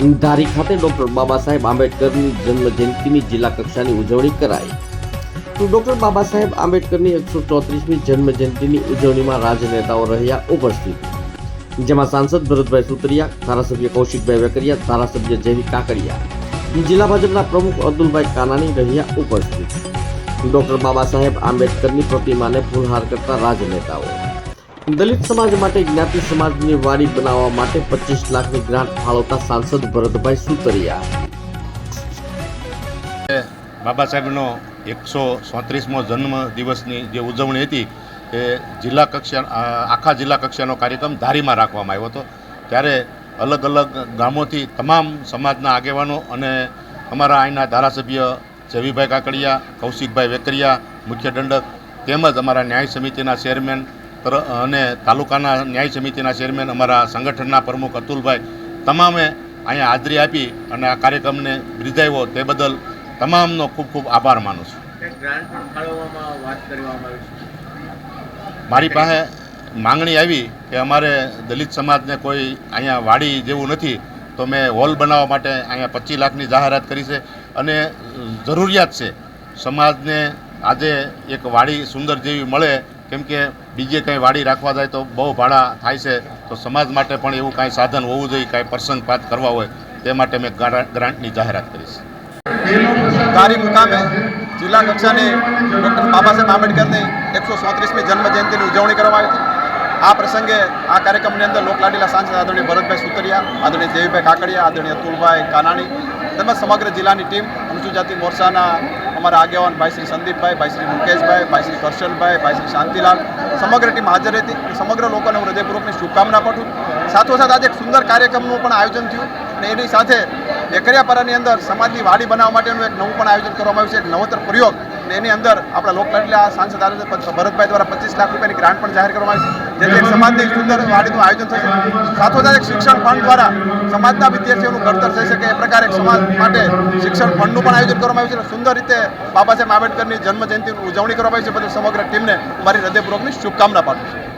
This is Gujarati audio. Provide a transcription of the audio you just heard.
ધારી ખાતે ડૉક્ટર બાબા સાહેબ આંબેડકરની જન્મજયંતિની જિલ્લા કક્ષાની ઉજવણી કરાઈ. તો ડૉક્ટર બાબા સાહેબ આંબેડકરની એકસો ચોત્રીસમી જન્મજયંતિની ઉજવણીમાં રાજનેતાઓ રહ્યા ઉપસ્થિત. જેમાં સાંસદ ભરતભાઈ સુતરિયા, ધારાસભ્ય કૌશિકભાઈ વેકરિયા, ધારાસભ્ય જેવી કાકડિયા, જિલ્લા ભાજપના પ્રમુખ અબ્દુલભાઈ કાનાણી રહ્યા ઉપસ્થિત. ડોક્ટર બાબા સાહેબ આંબેડકરની પ્રતિમાને ફૂલહાર કરતા રાજનેતાઓ. દલિત સમાજ માટે જ્ઞાતિ સમાજની વાડી બનાવવા માટે પચીસ લાખની ગ્રાન્ટ ફાળવતા સાંસદ ભરતભાઈ સુતરિયા. બાબા સાહેબનો એકસો ચોત્રીસમો જન્મ દિવસની જે ઉજવણી હતી એ જિલ્લા કક્ષા આખા જિલ્લા કક્ષાનો કાર્યક્રમ ધારીમાં રાખવામાં આવ્યો હતો. ત્યારે અલગ અલગ ગામોથી તમામ સમાજના આગેવાનો અને અમારા અહીંના ધારાસભ્ય જવીભાઈ કાકડિયા, કૌશિકભાઈ વેકરિયા, મુખ્ય દંડક તેમજ અમારા ન્યાય સમિતિના ચેરમેન અને તાલુકાના ન્યાય સમિતિના ચેરમેન અમારા સંગઠનના પ્રમુખ અતુલભાઈ તમામે અહીંયા હાજરી આપી અને આ કાર્યક્રમને બિરદાવ્યો તે બદલ તમામનો ખૂબ ખૂબ આભાર માનું છું. મારી પાસે માંગણી આવી કે અમારે દલિત સમાજને કોઈ અહીંયા વાડી જેવું નથી તો મેં હોલ બનાવવા માટે અહીંયા પચીસ લાખની જાહેરાત કરી છે અને જરૂરિયાત છે. સમાજને આજે એક વાડી સુંદર જેવી મળે કેમ કે બીજે કંઈ વાડી રાખવા જાય તો બહુ ભાડા થાય છે, તો સમાજ માટે પણ એવું કાંઈ સાધન હોવું જોઈએ, કાંઈ પ્રસંગપાત કરવા હોય, તે માટે મેં ગ્રાન્ટની જાહેરાત કરીશ ધારી મુકામે જિલ્લા કક્ષાની ડૉક્ટર બાબા સાહેબ આંબેડકરની એકસો ચોત્રીસમી જન્મ જયંતિની ઉજવણી કરવામાં આવી હતી. આ પ્રસંગે આ કાર્યક્રમની અંદર લોકલાડીલા સાંસદ આદરણીય ભરતભાઈ સુતરિયા, આદરણીય દેવીભાઈ કાકડિયા આદરણીય અતુલભાઈ કાનાણી તેમજ સમગ્ર જિલ્લાની ટીમ, અનુસૂચિત જાતિ મોરચાના અમારા આગેવાન ભાઈ શ્રી સંદીપભાઈ, ભાઈ શ્રી મુકેશભાઈ, ભાઈ શ્રી કરશનભાઈ ભાઈ શ્રી શાંતિલાલ સમગ્ર ટીમ હાજર હતી અને સમગ્ર લોકોને હું હૃદયપૂર્વકની શુભકામના પાઠું સાથોસાથ આજે એક સુંદર કાર્યક્રમનું પણ આયોજન થયું અને એની સાથે એકરિયાપરાની અંદર સમાજની વાડી બનાવવા માટેનું એક નવું પણ આયોજન કરવામાં આવ્યું છે, એક નવતર પ્રયોગ. અને એની અંદર આપણા લોકલાડલા સાંસદ ભરતભાઈ દ્વારા પચીસ લાખ રૂપિયાની ગ્રાન્ટ પણ જાહેર કરવામાં આવી છે. જેથી સમાજની સુંદર વાડીનું શિક્ષણ ફંડ દ્વારા સમાજના વિદ્યાર્થીઓનું ઘડતર થઈ શકે એ પ્રકારે સમાજ માટે શિક્ષણ ફંડનું પણ આયોજન કરવામાં આવ્યું છે. સુંદર રીતે બાબા સાહેબ આંબેડકરની જન્મ જયંતિની ઉજવણી કરવામાં આવી છે. બદલ સમગ્ર ટીમને મારી હૃદયપૂર્વકની શુભકામના પાઠવું છું.